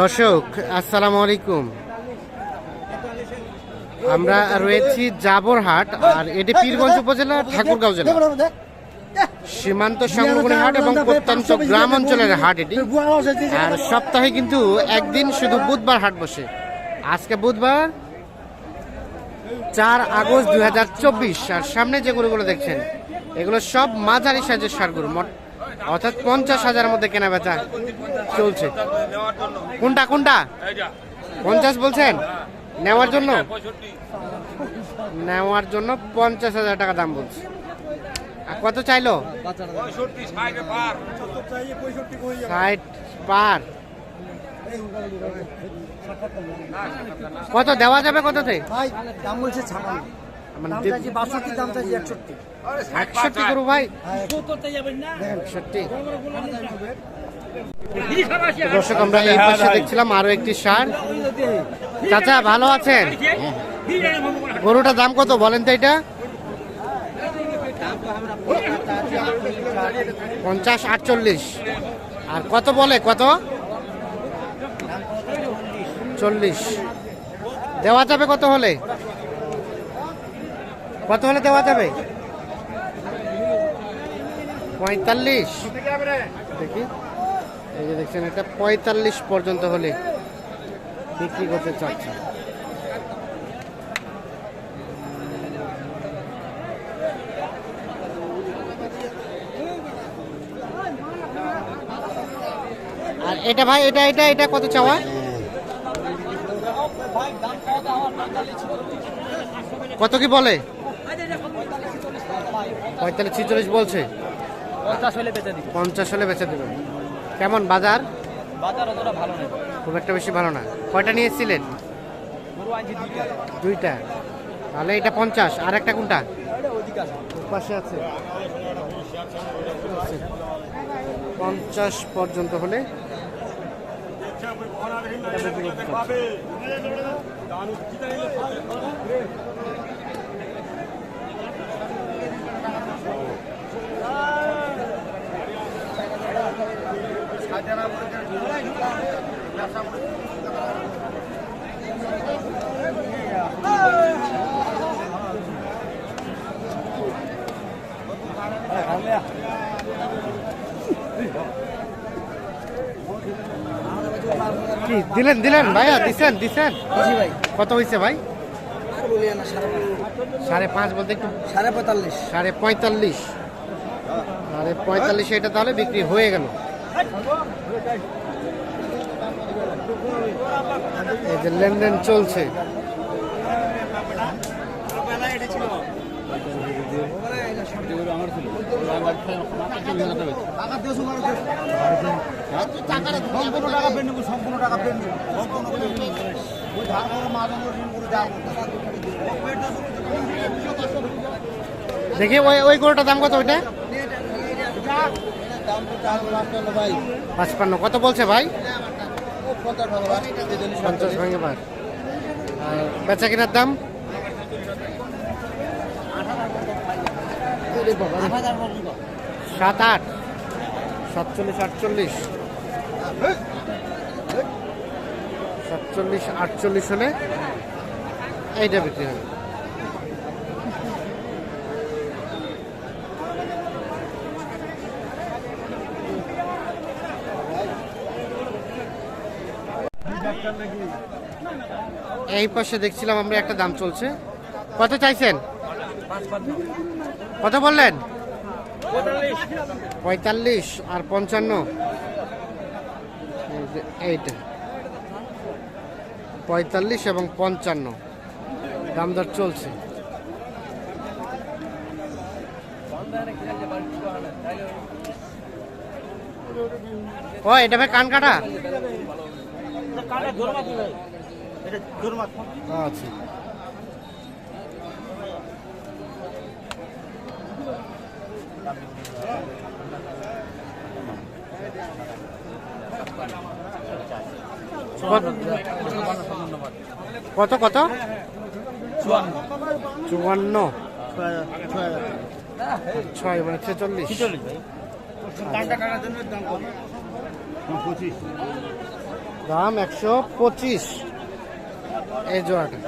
দর্শক, আসসালামু আলাইকুম। আমরা রয়েছি জাবরহাট, আর এটি পীরগঞ্জ উপজেলা ঠাকুরগাঁও জেলা। সীমান্ত সংরক্ষণের হাট এবং প্রত্যন্ত গ্রাম অঞ্চলের হাট এটি। আর সপ্তাহে কিন্তু একদিন শুধু বুধবার হাট বসে। আজকে বুধবার চার আগস্ট দুই হাজার চব্বিশ, আর সামনে যে গরুগুলো দেখছেন, এগুলো সব মাঝারি সাইজের সার গরু অর্থাৎ পঞ্চাশ হাজারের মধ্যে কেনা বেচা চলছে। কোনটা কোনটা? পঞ্চাশ বলছেন? নেওয়ার জন্য? নেওয়ার জন্য পঞ্চাশ হাজার টাকা দাম বলছে। আর কত চাইলো? পার। কত দেওয়া যাবে কততে? দাম বলছে ছাপান্ন। মানে বাষট্টি দাম চাইছি একষট্টি। একষট্টি ভাই। হ্যাঁ একষট্টি। দর্শক আমরা এই পাশে দেখছিলাম আরও একটি সার চাচা ভালো আছেন? গরুটার দাম কত? বলেন তো এটা। পঞ্চাশ আটচল্লিশ। আর কত বলে? কত? চল্লিশ। দেওয়া যাবে কত হলে? কত হলে দেওয়া যাবে? পঁয়তাল্লিশ। দেখি। এই যে দেখছেন, এটা পঁয়তাল্লিশ পর্যন্ত হলে বিক্রি করতে চাচ্ছে। আর এটা ভাই, এটা এটা এটা কত চাওয়া? কত কি বলে? পঁয়তাল্লিশ ছিচল্লিশ বলছে। পঞ্চাশ হলে বেচে দিবি। পঞ্চাশ হলে বেচে দেবেন। কেমন বাজার? বাজার অতটা ভালো নেই। খুব একটা বেশি ভালো না। কয়টা নিয়ে এসেছিলেন? গরু আনছি দুইটা। দুইটা। তাহলে এটা পঞ্চাশ। আর একটা কোনটা পাশে আছে। পঞ্চাশ পর্যন্ত হলে এটা বিক্রি করতে চাচ্ছে। কি দিলেন দিলেন ভাইয়া দিছেন দিছেন? কত হয়েছে ভাই? সাড়ে পাঁচ বলতে একটু সাড়ে পঁয়তাল্লিশ। সাড়ে পঁয়তাল্লিশ। সাড়ে পঁয়তাল্লিশ এটা তাহলে বিক্রি হয়ে গেল। এই যে লেনদেন চলছে। সম্পূর্ণ টাকা পেয়ে নেব সম্পূর্ণ টাকা পেয়ে নেব সম্পূর্ণ ওই ধার করে মাছ ঋণ করে দেখি ওই ওই গরুটার দাম কত ওইটা পাঁচপান্ন। কত বলছে ভাই? পঞ্চাশ টাকা ভাই আর বেচা কিনার দাম? সাত আট। সাতচল্লিশ আটচল্লিশ। সাতচল্লিশ আটচল্লিশ হলে এইটা বিক্রি হবে। এই পাশে দেখছিলাম আমরা একটা দাম চলছে। কত চাইছেন? কত বললেন? পঁয়তাল্লিশ আর পঞ্চান্ন। এই এইটা। পঁয়তাল্লিশ এবং পঞ্চান্ন। দাম দর চলছে। ও, এটা ভাই কান কাটা? আচ্ছা। কত- কত কত? চুয়ান্ন। ছয় মানে ছেচল্লিশ। পঁচিশ। দাম একশো পঁচিশ। এই জোড়াটা।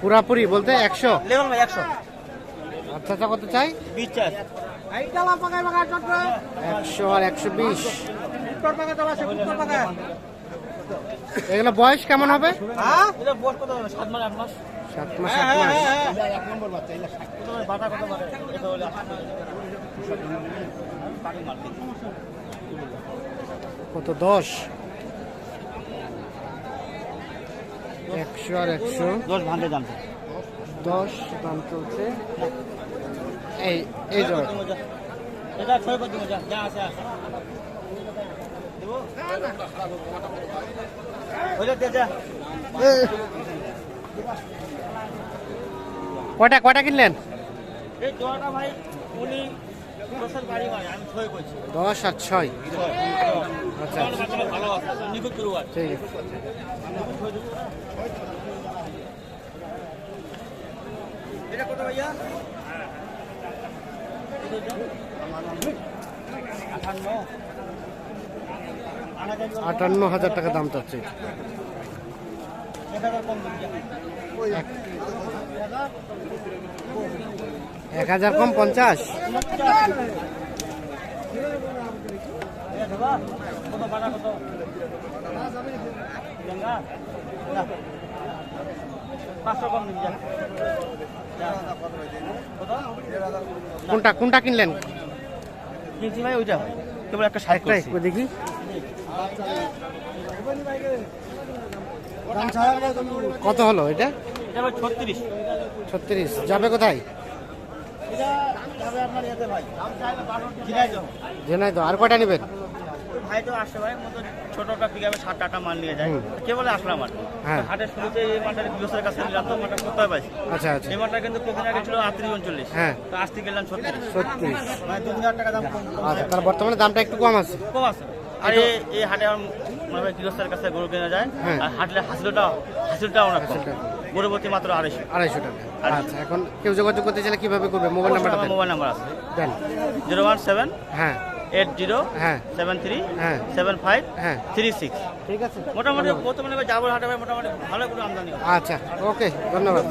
পুরাপুরি বলতে একশো। একশো। আচ্ছা আচ্ছা কত চাই? বিশ চার একশো আর একশো বিশ। এগুলো বয়স কেমন হবে? হ্যাঁ? এটা বস কত সাত মাস আট মাস সাত মাস। হ্যাঁ হ্যাঁ। কত দশ? একশো আর একশো। দশ ভাঙতে জানতে। দশ দাম চলছে এই এই জোড়া এটা ছয় করে দিব যা আছে আছে দেবো ওইটা দে যা কয়টা কয়টা কিনলেন? এই জোয়াটা ভাই উনি দশের বাড়ি ভাই আমি ছয় করছি দশ আর ছয়। আচ্ছা আর ঠিক আছে। এটা কত ভাইয়া? আটান্ন হাজার টাকা দাম চাচ্ছে। এক হাজার কম পঞ্চাশ? কত কোনটা কোনটা কিনলেন? কিনছি ভাই ওইটা। কেবল একটা সাইড দেখি। কত হলো এটা? ছত্রিশ। ছত্রিশ। যাবে কোথায়? জেনাই তো আর কয়টা নেবেন? ভাই তো আসছে ভাই মতো ছোটটা পিকাবে সাত আটটা মাল নিয়ে যায়। কে বলে আসলাম আর হ্যাঁ। হাটের শুরুতে এই মালটা গৃহস্থের কাছে নিলাম তো মালটা কোথায় পাইছি? আচ্ছা আচ্ছা। এই মালটা কিন্তু কদিন আগে ছিল আটত্রিশ উনচল্লিশ। হ্যাঁ। তো আসতে গেলাম ছত্রিশ। ছত্রিশ। মানে দু হাজার টাকা দাম কম। আচ্ছা তার বর্তমানে দামটা একটু কম আছে? কম আছে। আর এই হাটে আমার মনে হয় গৃহস্থের কাছে গরু কেনা যায়। হ্যাঁ। আর হাটলে হাসিলটা হাসিলটাও অনেক গরু প্রতি মাত্র আড়াইশো। আড়াইশো টাকা। আচ্ছা এখন কেউ যোগাযোগ করতে চাইলে কীভাবে করবে? মোবাইল নাম্বারটা মোবাইল নাম্বার আছে। দেন। জিরো ওয়ান সেভেন হ্যাঁ। এইট জিরো হ্যাঁ। সেভেন থ্রি হ্যাঁ। সেভেন ফাইভ হ্যাঁ। Three six. ঠিক আছে। মোটামুটি বর্তমানে যাব হাটে মোটামুটি ভালো করে আমদানি আচ্ছা ওকে ধন্যবাদ।